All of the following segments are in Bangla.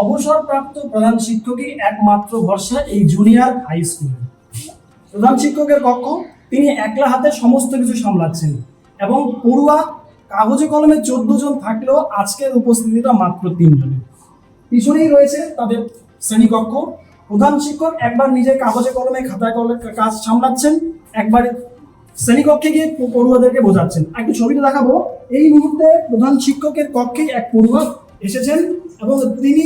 অবসরপ্রাপ্ত প্রধান শিক্ষকই একমাত্র ভরসা এই জুনিয়র হাই স্কুলে প্রধান শিক্ষকের কক্ষ, তিনি একলা হাতে সমস্ত কিছু সামলাচ্ছেন এবং পড়ুয়া কাগজে কলমে চোদ্দ জন থাকলেও আজকের উপস্থিতিটা মাত্র তিনজনের পিছনেই রয়েছে তাদের শ্রেণীকক্ষ। প্রধান শিক্ষক একবার নিজে কাগজে কলমে খাতায় কলমে কাজ সামলাচ্ছেন, একবার শ্রেণীকক্ষে গিয়ে পড়ুয়াদেরকে বোঝাচ্ছেন। একটু ছবিটা দেখাবো। এই মুহূর্তে প্রধান শিক্ষকের কক্ষে এক পড়ুয়া এসেছেন এবং তিনি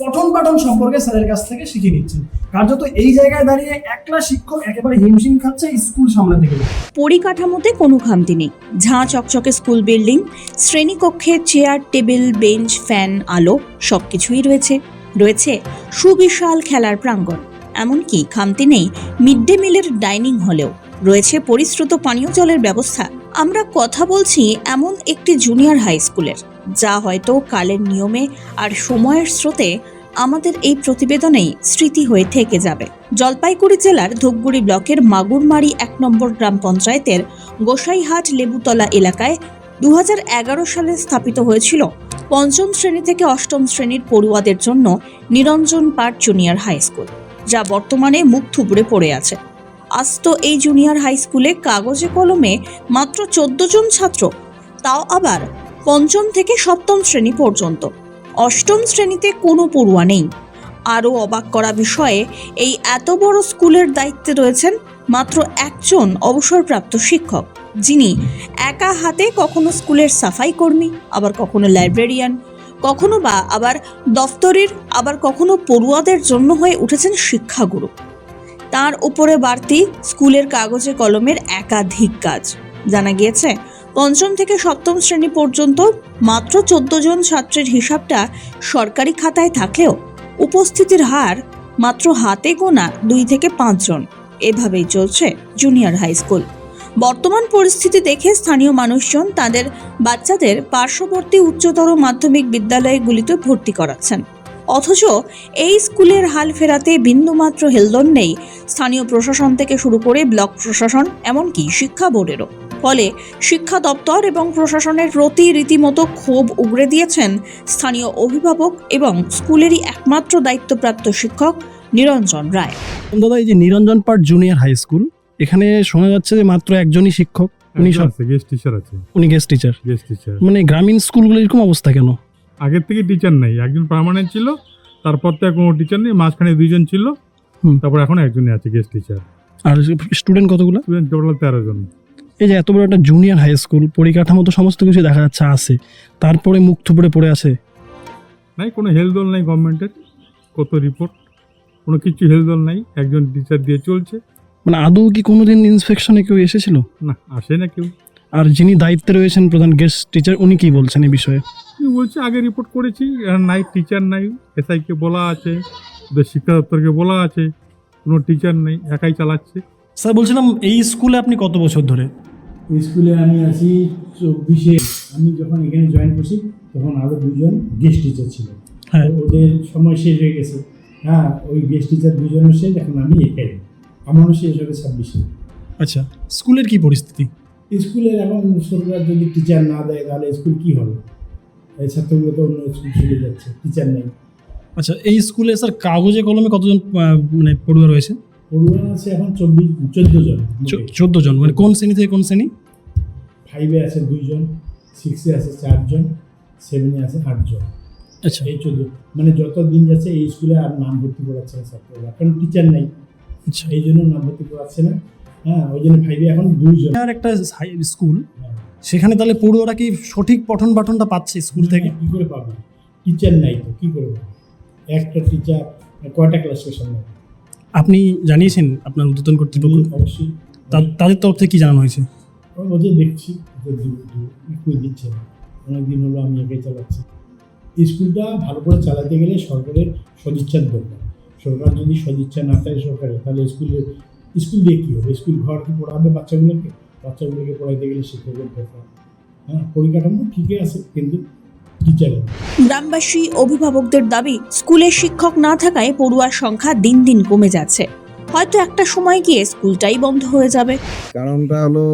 পঠন পাঠন সম্পর্কে স্যারের কাছ থেকে শিখে নিচ্ছেন। কার্যত এই জায়গায় দাঁড়িয়ে একলা শিক্ষক একেবারে হিমশিম খাচ্ছে স্কুল সামলাতে গেলে পরিকাঠামোতে কোনো খামতি নেই। ঝাঁ চকচকে স্কুল বিল্ডিং, শ্রেণীকক্ষে চেয়ার, টেবিল, বেঞ্চ, ফ্যান, আলো সবকিছুই রয়েছে। রয়েছে সুবিশাল খেলার প্রাঙ্গণ। এমনকি খামতি নেই মিড ডে মিলের ডাইনিং হলেও। রয়েছে পরিশ্রুত পানীয় জলের ব্যবস্থা। আমরা কথা বলছি এমন একটি জুনিয়র হাই স্কুলের। যা হয়তো কালের নিয়মে আর সময়ের স্রোতে আমাদের এই প্রতিবেদনেই স্মৃতি হয়ে থেকে যাবে। জলপাইগুড়ি জেলার ধূপগুড়ি ব্লকের মাগুরমারি এক নম্বর গ্রাম পঞ্চায়েতের গোসাইহাট লেবুতলা এলাকায় দু হাজার এগারো সালে স্থাপিত হয়েছিল পঞ্চম শ্রেণি থেকে অষ্টম শ্রেণির পড়ুয়াদের জন্য নিরঞ্জন পাট জুনিয়র হাই স্কুল, যা বর্তমানে মুখ থুবড়ে পড়ে আছে। আজ তো এই জুনিয়র হাই স্কুলে কাগজে কলমে মাত্র চোদ্দ জন ছাত্র, তাও আবার পঞ্চম থেকে সপ্তম শ্রেণি পর্যন্ত। অষ্টম শ্রেণীতে কোনো পড়ুয়া নেই। আরও অবাক করা বিষয়ে, এই এত বড় স্কুলের দায়িত্বে রয়েছেন মাত্র একজন অবসরপ্রাপ্ত শিক্ষক, যিনি একা হাতে কখনো স্কুলের সাফাই কর্মী, আবার কখনো লাইব্রেরিয়ান, কখনো বা আবার দফতরের, আবার কখনো পড়ুয়াদের জন্য হয়ে উঠেছেন শিক্ষাগুরু। তার উপরে বাড়তি স্কুলের কাগজে কলমের একাধিক কাজ। জানা গিয়েছে পঞ্চম থেকে সপ্তম শ্রেণি পর্যন্ত মাত্র চোদ্দ জন ছাত্রের হিসাবটা সরকারি খাতায় থাকলেও উপস্থিতির হার মাত্র হাতে গোনা দুই থেকে পাঁচজন এভাবেই চলছে জুনিয়র হাই স্কুল। বর্তমান পরিস্থিতি দেখে স্থানীয় মানুষজন তাদের বাচ্চাদের পার্শ্ববর্তী উচ্চতর মাধ্যমিক বিদ্যালয়গুলিতে ভর্তি করাচ্ছেন। অথচ এই স্কুলের হাল ফেরাতে বিন্দুমাত্র হেলদন নেই। স্থানীয় প্রশাসন থেকে শুরু করে ব্লক প্রশাসন, এমনকি শিক্ষা বোর্ডেরও। ফলে শিক্ষা দপ্তর এবং প্রশাসনের প্রতি রীতিমতো ক্ষোভ উগড়ে দিয়েছেন স্থানীয় অভিভাবক এবং স্কুলেরই একমাত্র দায়িত্বপ্রাপ্ত শিক্ষক নিরঞ্জন রায়। দাদা এই যে নিরঞ্জন পাট জুনিয়র হাই স্কুল এখানে শোনা যাচ্ছে যে মাত্র একজনই শিক্ষক উনি সব গেস্ট টিচার আছে। উনি গেস্ট টিচার গেস্ট টিচার মানে গ্রামীণ স্কুলগুলো এরকম অবস্থা কেন? আগের থেকে টিচার নেই একজন পার্মানেন্ট ছিল তারপর তো কোনো টিচার নেই মাঝখানে দুইজন ছিল। তারপর এখন একজনই আছে গেস্ট টিচার আর স্টুডেন্ট কতগুলো? স্টুডেন্ট টোটাল তেরো জন। এই যে এত বড় একটা জুনিয়র হাই স্কুল পরিকাঠামো তো সমস্ত কিছু দেখা যাচ্ছে আছে। তারপরে মুখ থুপড়ে পড়ে আছে। নাই কোনো হেলদোল নাই গভর্নমেন্টের কত রিপোর্ট কোনো কিছু হেলদোল নাই একজন টিচার দিয়ে চলছে। মানে আদৌ কি কোনোদিন ইন্সপেকশনে কেউ এসেছিল? না আসে না কেউ। আর যিনি দায়িত্বে রয়েছেন প্রধান গেস্ট টিচার উনি কি বলছেন এই বিষয়ে? কি বলছে আগে রিপোর্ট করেছি আর নাই টিচার নাই। এসআইকে বলা আছে ওদের শিক্ষা দপ্তরকে বলা আছে। কোনো টিচার নেই একাই চালাচ্ছে। স্যার বলছিলাম এই স্কুলে আপনি কত বছর ধরে? স্কুলে আমি আছি চব্বিশে। আমি যখন এখানে জয়েন করছি তখন আরও দুজন গেস্ট টিচার ছিল। হ্যাঁ। ওদের সময় শেষ হয়ে গেছে। হ্যাঁ ওই গেস্ট টিচার দুজনের শেষ এখন আমি একাই। আমারও শেষ হবে ছাব্বিশে। আচ্ছা স্কুলের কি পরিস্থিতি? স্কুলের এখন সরকার যদি টিচার না দেয় তাহলে স্কুল কি হবে? এই ছাত্রগুলো তো অন্য স্কুল চলে যাচ্ছে টিচার নেই। আচ্ছা এই স্কুলে স্যার কাগজে কলমে কতজন মানে পড়ুয়া রয়েছে? পড়ুয়া আছে এখন চব্বিশ চোদ্দ জন চোদ্দ জন মানে কোন শ্রেণি থেকে কোন শ্রেণি? ফাইভে আছে দুইজন সিক্সে আছে চারজন সেভেনে আছে আটজন আচ্ছা। এই চোদ্দ মানে যত দিন যাচ্ছে এই স্কুলে আর নাম ভর্তি করাচ্ছে না ছাত্ররা কারণ টিচার নেই। আচ্ছা। এই জন্য নাম ভর্তি করাচ্ছে না। হ্যাঁ ওই জন্য ফাইভে এখন দুইজন আর একটা স্কুল হ্যাঁ। সেখানে তাহলে পড়ুয়ারা কি সঠিক পঠন পাঠনটা পাচ্ছে স্কুল থেকে? কি করে পাবে? টিচার নাই তো কি করে পাবে? একটা টিচার কয়টা ক্লাস সামনে আপনি জানিয়েছেন আপনার উদ্বোধন কর্তৃপক্ষ। অবশ্যই। তাদের তরফ থেকে কি জানানো হয়েছে? বলছি দেখছি কই দিচ্ছে না। অনেকদিন হলো আমি একাই চালাচ্ছি। স্কুলটা ভালো করে চালাতে গেলে সরকারের সদিচ্ছার দরকার। সরকার যদি সদিচ্ছা না থাকে সরকারের তাহলে স্কুলে স্কুল দিয়ে কী হবে? স্কুল ঘর কি পড়াবে বাচ্চাগুলোকে? বাচ্চাগুলোকে পড়াইতে গেলে শিক্ষকের দরকার। হ্যাঁ পরিকাঠামো ঠিকই আছে কিন্তু টিচারের গ্রামবাসী অভিভাবকদের দাবি স্কুলে শিক্ষক না থাকায় পড়ুয়ার সংখ্যা দিন দিন কমে যাচ্ছে। হয়তো একটা সময় গিয়ে স্কুলটাই বন্ধ হয়ে যাবে। কারণটা হলো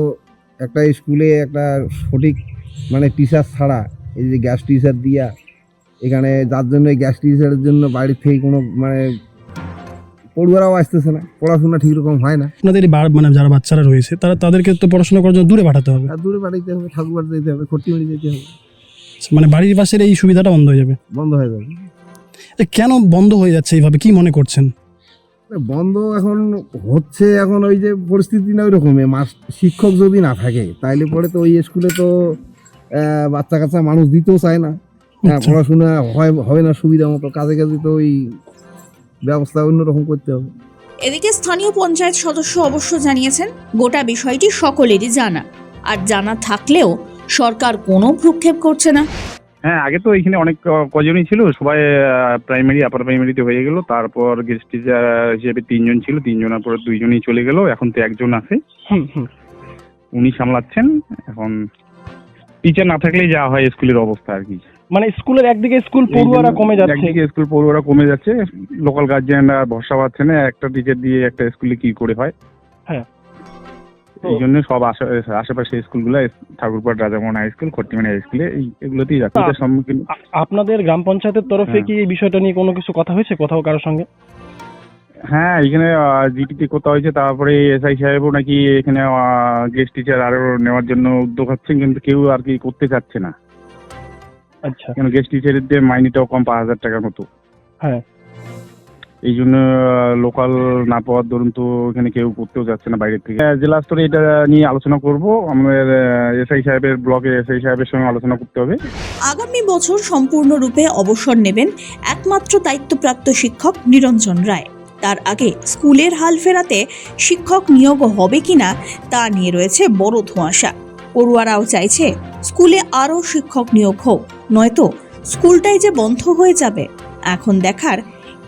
একটা স্কুলে একটা সঠিক মানে টিচার ছাড়া এই যে গ্যাস টিচার দিয়া এখানে যার জন্য এই গ্যাস টিচারের জন্য বাড়ির থেকে কোনো মানে পড়ুয়ারাও আসতেছে না পড়াশোনা ঠিক রকম হয় না। আপনাদের মানে যারা বাচ্চারা রয়েছে তারা তাদেরকে তো পড়াশোনা করার জন্য দূরে পাঠাতে হবে। আর দূরে বাড়িতে হবে ঠাকুরবাড়ি যেতে হবে খট্টিমারি যেতে হবে। মানে বাড়ির পাশের এই সুবিধাটা বন্ধ হয়ে যাবে। বন্ধ হয়ে যাবে। এ কেন বন্ধ হয়ে যাচ্ছে এইভাবে? কি মনে করছেন? বন্ধ এখন হচ্ছে এখন ওই যে পরিস্থিতি না ওই রকমই মাস শিক্ষক যদি না থাকে তাইলে পরে তো ওই স্কুলে তো বাচ্চা কাচ্চা মানুষ দিতেও চায় না। হ্যাঁ, আচ্ছা। পড়াশোনা হয় হবে না সুবিধা মতো। কাজে কাজে তো ওই ব্যবস্থা অন্যরকম করতে হবে। এদিকে স্থানীয় পঞ্চায়েত সদস্য অবশ্য জানিয়েছেন গোটা বিষয়টি সকলেরই জানা। আর জানা থাকলেও সরকার কোনো ভ্রুক্ষেপ করছে না। হ্যাঁ আগে তো এখানে অনেক কজনই ছিল। সবাই প্রাইমারি আপার প্রাইমারিতে হয়ে গেল। তারপর গেস্ট টিচার হিসেবে তিনজন ছিল। তিনজনের পরে দুইজনই চলে গেল। এখন তো একজন আছে। উনি সামলাচ্ছেন। এখন টিচার না থাকলেই যা হয় স্কুলের অবস্থা আর কি। মানে স্কুলের একদিকে স্কুল পড়ুয়ারা কমে যাচ্ছে। একদিকে স্কুল পড়ুয়ারা কমে যাচ্ছে। লোকাল গার্জিয়ানরা ভরসা পাচ্ছে না একটা টিচার দিয়ে একটা স্কুলে কি করে হয়। হ্যাঁ। এই জন্য সব আশে- আশেপাশে স্কুলগুলো Thakurpar Rajamohan high school Khattimani high স্কুলে এগুলোতেই যাচ্ছে। সম্মুখীন আপনাদের গ্রাম পঞ্চায়েতের তরফে হ্যাঁ। কি এই বিষয়টা নিয়ে কোনো কিছু কথা হয়েছে কোথাও কারোর সঙ্গে? হ্যাঁ এখানে জিটিতে কোথাও হয়েছে তারপরে এসআই সাহেবও নাকি এখানে গেস্ট টিচার আরও নেওয়ার জন্য উদ্যোগ হচ্ছেন কিন্তু কেউ আর কি করতে চাচ্ছে না। আচ্ছা। কেন গেস্ট টিচারদের মাইনেটাও কম পাঁচ হাজার টাকার মতো। হ্যাঁ। এই জন্য লোকাল না পাওয়ার দরুন তো এখানে কেউ করতেও যাচ্ছে না বাইরের থেকে। জেলা স্তরে এটা নিয়ে আলোচনা করব। আমাদের এসআই সাহেবের ব্লকে এসআই সাহেবের সঙ্গে আলোচনা করতে হবে। আগামী বছর সম্পূর্ণরূপে অবসর নেবেন একমাত্র দায়িত্বপ্রাপ্ত শিক্ষক নিরঞ্জন রায়। তার আগে স্কুলের হাল ফেরাতে শিক্ষক নিয়োগ হবে কিনা তা নিয়ে রয়েছে বড় ধোঁয়াশা। পড়ুয়ারাও চাইছে স্কুলে আরও শিক্ষক নিয়োগ হোক, নয়তো স্কুলটাই যে বন্ধ হয়ে যাবে, এখন দেখার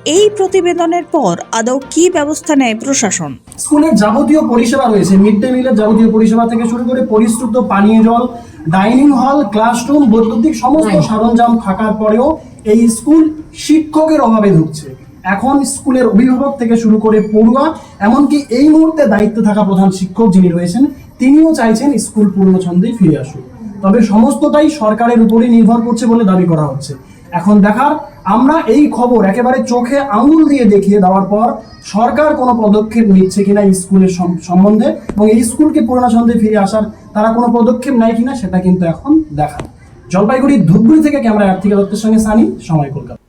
এই প্রতিবেদনের পর আদৌ কী ব্যবস্থা নেয় প্রশাসন? স্কুলের যাবতীয় পরিষেবা রয়েছে। মিড ডে মিলের যাবতীয় পরিষেবা থেকে শুরু করে পরিশ্রুত পানীয় জল ডাইনিং হল ক্লাসরুম বৈদ্যুতিক সমস্ত সরঞ্জাম থাকার পরেও এই স্কুল শিক্ষকের অভাবে ঢুকছে এখন স্কুলের অভিভাবক থেকে শুরু করে পড়ুয়া এমনকি এই মুহূর্তে দায়িত্বে থাকা প্রধান শিক্ষক যিনি রয়েছেন তিনিও চাইছেন স্কুল পূর্ণ পূর্ণছন্দে ফিরে আসুক। তবে সমস্তটাই সরকারের উপরই নির্ভর করছে বলে দাবি করা হচ্ছে। এখন দেখার, আমরা এই খবর একেবারে চোখে আঙুল দিয়ে দেখিয়ে দেওয়ার পর সরকার কোনো পদক্ষেপ নিচ্ছে কিনা স্কুলের সম্বন্ধে এবং এই স্কুলকে পুরোনো ছন্দে ফিরে আসার তারা কোনো পদক্ষেপ নেয় কিনা সেটা কিন্তু এখন দেখা জলপাইগুড়ি ধূপগুড়ি থেকে ক্যামেরা আর্থিক দত্তের সঙ্গে সানি, সময় কলকাতা।